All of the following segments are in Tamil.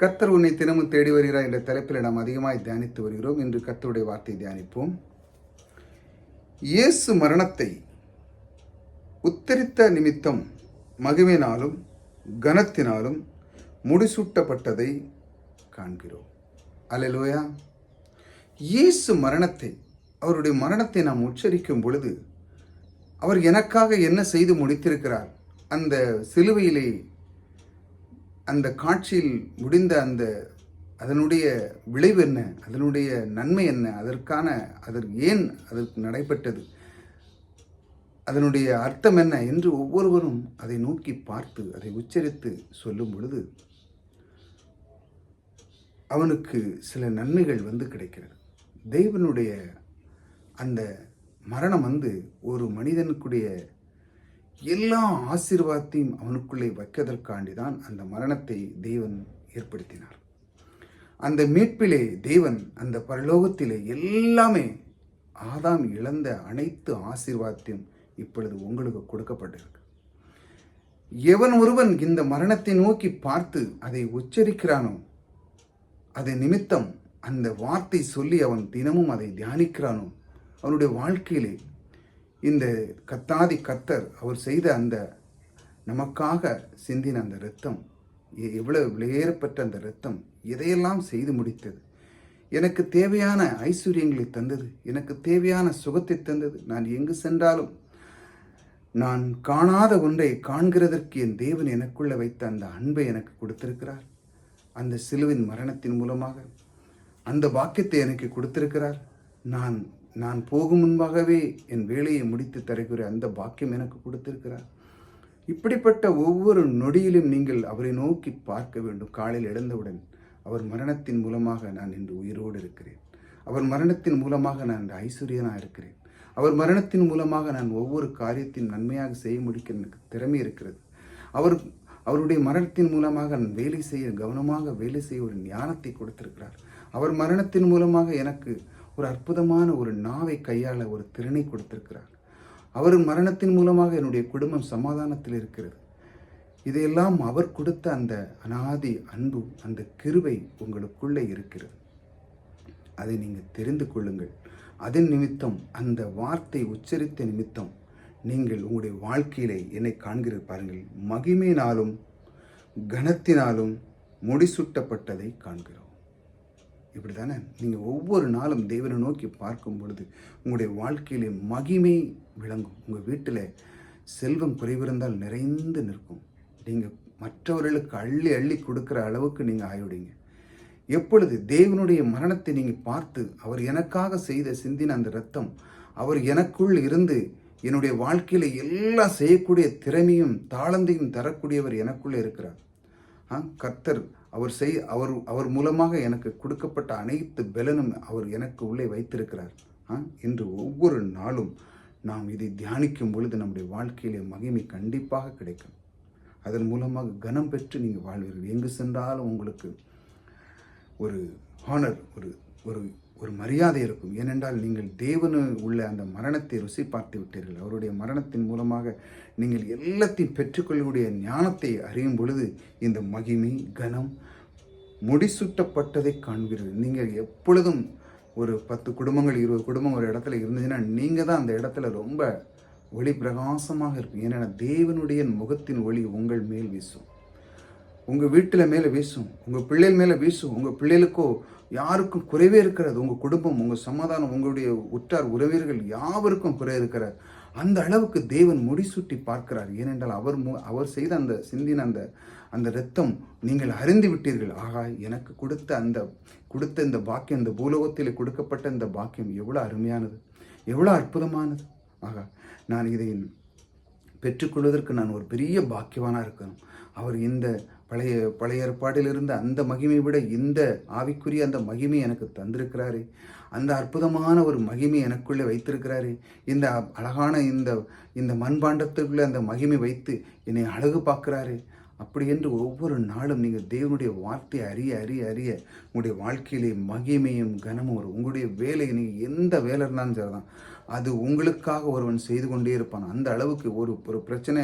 கர்த்தர் உன்னை தினமும் தேடி வருகிறார் என்ற தலைப்பில் நாம் அதிகமாய் தியானித்து வருகிறோம். இன்று கர்த்தருடைய வார்த்தை தியானிப்போம். இயேசு மரணத்தை உத்தரித்த நிமித்தம் மகிமையினாலும் கனத்தினாலும் முடிசூட்டப்பட்டதை காண்கிறோம். அலலோயா இயேசு மரணத்தை அவருடைய மரணத்தை நாம் உச்சரிக்கும் பொழுது அவர் எனக்காக என்ன செய்து முடித்திருக்கிறார்? அந்த சிலுவையிலே அந்த காட்சியில் முடிந்த அந்த அதனுடைய விளைவு என்ன? அதனுடைய நன்மை என்ன? அதற்கான அதற்கு ஏன் அதற்கு நடைபெற்றது? அதனுடைய அர்த்தம் என்ன? என்று ஒவ்வொருவரும் அதை நோக்கி பார்த்து அதை உச்சரித்து சொல்லும் பொழுது அவனுக்கு சில நன்மைகள் வந்து கிடைக்கிறது. தெய்வனுடைய அந்த மரணம் வந்து ஒரு மனிதனுக்குடைய எல்லா ஆசீர்வாதத்தையும் அவனுக்குள்ளே வைக்கதற்காண்டி தான் அந்த மரணத்தை தேவன் ஏற்படுத்தினார். அந்த மீட்பிலே தேவன் அந்த பரலோகத்திலே எல்லாமே ஆதாம் இழந்த அனைத்து ஆசீர்வாதத்தையும் இப்பொழுது உங்களுக்கு கொடுக்கப்பட்டிருக்கு. எவன் ஒருவன் இந்த மரணத்தை நோக்கி பார்த்து அதை உச்சரிக்கிறானோ அதை நிமித்தம் அந்த வார்த்தை சொல்லி அவன் தினமும் அதை தியானிக்கிறானோ அவனுடைய வாழ்க்கையிலே இந்த கத்தாதி கத்தர் அவர் செய்த அந்த நமக்காக சிந்தின அந்த இரத்தம் எ- எவ்வளவு விலையேறப்பட்ட அந்த இரத்தம் எதையெல்லாம் செய்து முடித்தது? எனக்கு தேவையான ஐஸ்வர்யங்களை தந்தது எனக்கு தேவையான சுகத்தை தந்தது. நான் எங்கு சென்றாலும் நான் காணாத ஒன்றை காண்கிறதற்கு என் தேவன் எனக்குள்ள வைத்த அந்த அன்பை எனக்கு கொடுத்திருக்கிறார். அந்த சிலுவின் மரணத்தின் மூலமாக அந்த பாக்கியத்தை எனக்கு கொடுத்திருக்கிறார். நான் நான் போகும் முன்பாகவே என் வேலையை முடித்து தருகிற அந்த பாக்கியம் எனக்கு கொடுத்திருக்கிறார். இப்படிப்பட்ட ஒவ்வொரு நொடியிலும் நீங்கள் அவரை நோக்கி பார்க்க வேண்டும். காலையில் எழுந்தவுடன் அவர் மரணத்தின் மூலமாக நான் இன்று உயிரோடு இருக்கிறேன். அவர் மரணத்தின் மூலமாக நான் இன்று ஐஸ்வர்யனாக இருக்கிறேன். அவர் மரணத்தின் மூலமாக நான் ஒவ்வொரு காரியத்தையும் நன்மையாக செய்ய முடிக்க எனக்கு திறமை இருக்கிறது. அவர் அவருடைய மரணத்தின் மூலமாக நான் வேலை செய்ய கவனமாக வேலை செய்ய ஒரு ஞானத்தை கொடுத்திருக்கிறார். அவர் மரணத்தின் மூலமாக எனக்கு ஒரு அற்புதமான ஒரு நாவை கையாள ஒரு திறனை கொடுத்திருக்கிறார். அவர் மரணத்தின் மூலமாக என்னுடைய குடும்பம் சமாதானத்தில் இருக்கிறது. இதையெல்லாம் அவர் கொடுத்த அந்த அனாதி அன்பு அந்த கிருவை உங்களுக்குள்ளே இருக்கிறது. அதை நீங்கள் தெரிந்து கொள்ளுங்கள். அதன் நிமித்தம் அந்த வார்த்தை உச்சரித்த நிமித்தம் நீங்கள் உங்களுடைய வாழ்க்கையிலே என்னை காண்கிற பாருங்கள். மகிமையினாலும் கனத்தினாலும் முடிசூட்டப்பட்டதை காண்கிறோம். இப்படி தானே நீங்கள் ஒவ்வொரு நாளும் தேவனை நோக்கி பார்க்கும் பொழுது உங்களுடைய வாழ்க்கையிலே மகிமை விளங்கும். உங்கள் வீட்டில் செல்வம் குறைவிருந்தால் நிறைந்து நிற்கும். நீங்கள் மற்றவர்களுக்கு அள்ளி அள்ளி கொடுக்குற அளவுக்கு நீங்கள் ஆயிடுவீங்க. எப்பொழுது தேவனுடைய மரணத்தை நீங்கள் பார்த்து அவர் எனக்காக செய்த சிந்தின அந்த ரத்தம் அவர் எனக்குள் இருந்து என்னுடைய வாழ்க்கையில் எல்லாம் செய்யக்கூடிய திறமையும் தாளந்தையும் தரக்கூடியவர் எனக்குள்ளே இருக்கிறார். ஆ கர்த்தர் அவர் செய் அவர் அவர் மூலமாக எனக்கு கொடுக்கப்பட்ட அனைத்து பலனும் அவர் எனக்கு உள்ளே வைத்திருக்கிறார். ஆ இன்று ஒவ்வொரு நாளும் நாம் இதை தியானிக்கும் பொழுது நம்முடைய வாழ்க்கையிலே மகிமை கண்டிப்பாக கிடைக்கும். அதன் மூலமாக கனம் பெற்று நீங்கள் வாழ்வீர்கள். எங்கு சென்றாலும் உங்களுக்கு ஒரு ஹானர் ஒரு ஒரு ஒரு மரியாதை இருக்கும். ஏனென்றால் நீங்கள் தேவனு உள்ள அந்த மரணத்தை ருசி பார்த்து விட்டீர்கள். அவருடைய மரணத்தின் மூலமாக நீங்கள் எல்லாத்தையும் பெற்றுக்கொள்ளக்கூடிய ஞானத்தை அறியும் பொழுது இந்த மகிமை கனம் முடிசூட்டப்பட்டதை காண்பீர்கள். நீங்கள் எப்பொழுதும் ஒரு பத்து குடும்பங்கள் இருபது குடும்பம் ஒரு இடத்துல இருந்துச்சுன்னா நீங்கள் தான் அந்த இடத்துல ரொம்ப ஒளி பிரகாசமாக இருக்கும். ஏன்னா தேவனுடைய முகத்தின் ஒளி உங்கள் மேல் வீசும். உங்கள் வீட்டில் மேலே வீசும் உங்கள் பிள்ளைகள் மேலே வீசும் உங்கள் பிள்ளைகளுக்கோ யாருக்கும் குறைவே இருக்கிறது உங்கள் குடும்பம் உங்கள் சமாதானம் உங்களுடைய உற்றார் உறவினர்கள் யாவருக்கும் குறை இருக்கிறார் அந்த அளவுக்கு தேவன் முடிசூட்டி பார்க்கிறார். ஏனென்றால் அவர் மு அவர் செய்த அந்த சிந்தின அந்த அந்த இரத்தம் நீங்கள் அறிந்து விட்டீர்கள். ஆகா எனக்கு கொடுத்த அந்த கொடுத்த இந்த பாக்கியம் இந்த பூலோகத்தில் கொடுக்கப்பட்ட இந்த பாக்கியம் எவ்வளோ அருமையானது. எவ்வளோ அற்புதமானது. ஆகா நான் இதை பெற்றுக்கொள்வதற்கு நான் ஒரு பெரிய பாக்கியவானாக இருக்கணும். அவர் இந்த பழைய பழைய ஏற்பாடில் இருந்த அந்த மகிமை விட இந்த ஆவிக்குரிய அந்த மகிமை எனக்கு தந்திருக்கிறாரே. அந்த அற்புதமான ஒரு மகிமை எனக்குள்ளே வைத்திருக்கிறாரே. இந்த அழகான இந்த இந்த மண்பாண்டத்துக்குள்ளே அந்த மகிமை வைத்து என்னை அழகு பார்க்குறாரு. அப்படி என்று ஒவ்வொரு நாளும் நீங்கள் தேவனுடைய வார்த்தையை அறிய அறிய அறிய உங்களுடைய வாழ்க்கையிலே மகிமையும் கனமும் வரும். உங்களுடைய வேலை நீங்கள் எந்த வேலை இருந்தாலும் சரிதான். அது உங்களுக்காக ஒருவன் செய்து கொண்டே இருப்பான். அந்த அளவுக்கு ஒரு ஒரு பிரச்சனை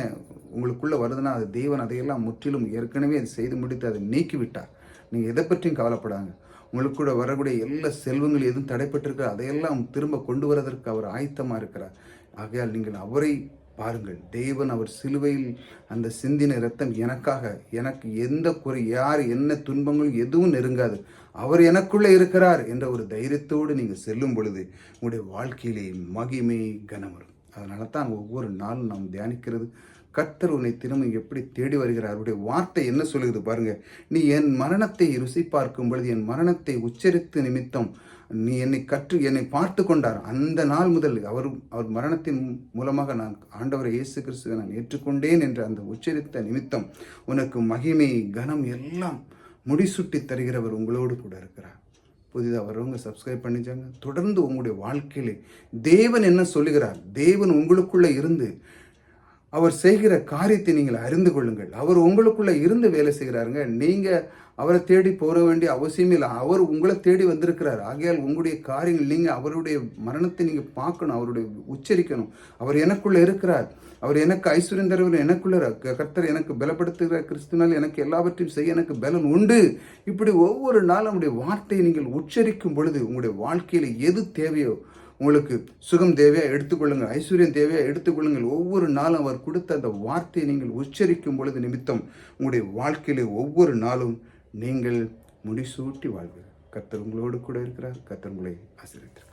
உங்களுக்குள்ளே வருதுன்னா அது தேவன் அதையெல்லாம் முற்றிலும் ஏற்கனவே அது செய்து முடித்து அதை நீக்கிவிட்டார். நீங்கள் எதை பற்றியும் கவலைப்படாங்க. உங்களுக்கு கூட வரக்கூடிய எல்லா செல்வங்கள் எதுவும் தடைப்பட்டிருக்கோ அதையெல்லாம் திரும்ப கொண்டு வரதற்கு அவர் ஆயத்தமாக இருக்கிறார். ஆகையால் நீங்கள் அவரை பாருங்கள் தேவன் அவர் சிலுவையில் அந்த சிந்தின ரத்தம் எனக்காக எனக்கு எந்த குறை யார் என்ன துன்பங்கள் எதுவும் நெருங்காது அவர் எனக்குள்ளே இருக்கிறார் என்ற ஒரு தைரியத்தோடு நீங்கள் செல்லும் பொழுது உங்களுடைய வாழ்க்கையிலே மகிமை கனம் வரும். அதனால தான் ஒவ்வொரு நாளும் நாம் தியானிக்கிறது. கர்த்தர் உன்னை திரும்ப எப்படி தேடி வருகிறார்? அவருடைய வார்த்தை என்ன சொல்லுகிறது பாருங்க. நீ என் மரணத்தை ருசி பார்க்கும் பொழுது என் மரணத்தை உச்சரித்து நிமித்தம் நீ என்னை கற்று என்னை பார்த்து கொண்டார். அந்த நாள் முதல் அவர் அவர் மரணத்தின் மூலமாக நான் ஆண்டவரை இயேசு கிறிஸ்துவை நான் ஏற்றுக்கொண்டேன் என்ற அந்த உச்சரித்த நிமித்தம் உனக்கு மகிமை கனம் எல்லாம் முடிசுட்டி தருகிறவர் உங்களோடு கூட இருக்கிறார். புதிதாக வரவங்க சப்ஸ்கிரைப் பண்ணிச்சாங்க தொடர்ந்து உங்களுடைய வாழ்க்கையிலே தேவன் என்ன சொல்லுகிறார்? தேவன் உங்களுக்குள்ளே இருந்து அவர் செய்கிற காரியத்தை நீங்கள் அறிந்து கொள்ளுங்கள். அவர் உங்களுக்குள்ளே இருந்து வேலை செய்கிறாருங்க. நீங்கள் அவரை தேடி போக வேண்டிய அவசியம் இல்லை. அவர் உங்களை தேடி வந்திருக்கிறார். ஆகையால் உங்களுடைய காரியங்கள் நீங்கள் அவருடைய மரணத்தை நீங்கள் பார்க்கணும். அவருடைய உச்சரிக்கணும். அவர் எனக்குள்ளே இருக்கிறார். அவர் எனக்கு ஐஸ்வர்யம் தருவர். எனக்குள்ள க- கர்த்தர் எனக்கு பலப்படுத்துகிற கிறிஸ்துனால் எனக்கு எல்லாவற்றையும் செய்ய எனக்கு பலன் உண்டு. இப்படி ஒவ்வொரு நாளும் நம்முடைய வார்த்தையை நீங்கள் உச்சரிக்கும் பொழுது உங்களுடைய வாழ்க்கையில் எது தேவையோ உங்களுக்கு சுகம் தேவையா எடுத்துக்கொள்ளுங்கள் ஐஸ்வர்யம் தேவையாக எடுத்துக்கொள்ளுங்கள். ஒவ்வொரு நாளும் அவர் கொடுத்த அந்த வார்த்தையை நீங்கள் உச்சரிக்கும் பொழுது நிமித்தம் உங்களுடைய வாழ்க்கையிலே ஒவ்வொரு நாளும் நீங்கள் முடிசூட்டி வாழ்வீர்கள். கத்தர் உங்களோடு கூட இருக்கிறார் கத்தர் உங்களை ஆசிரியர்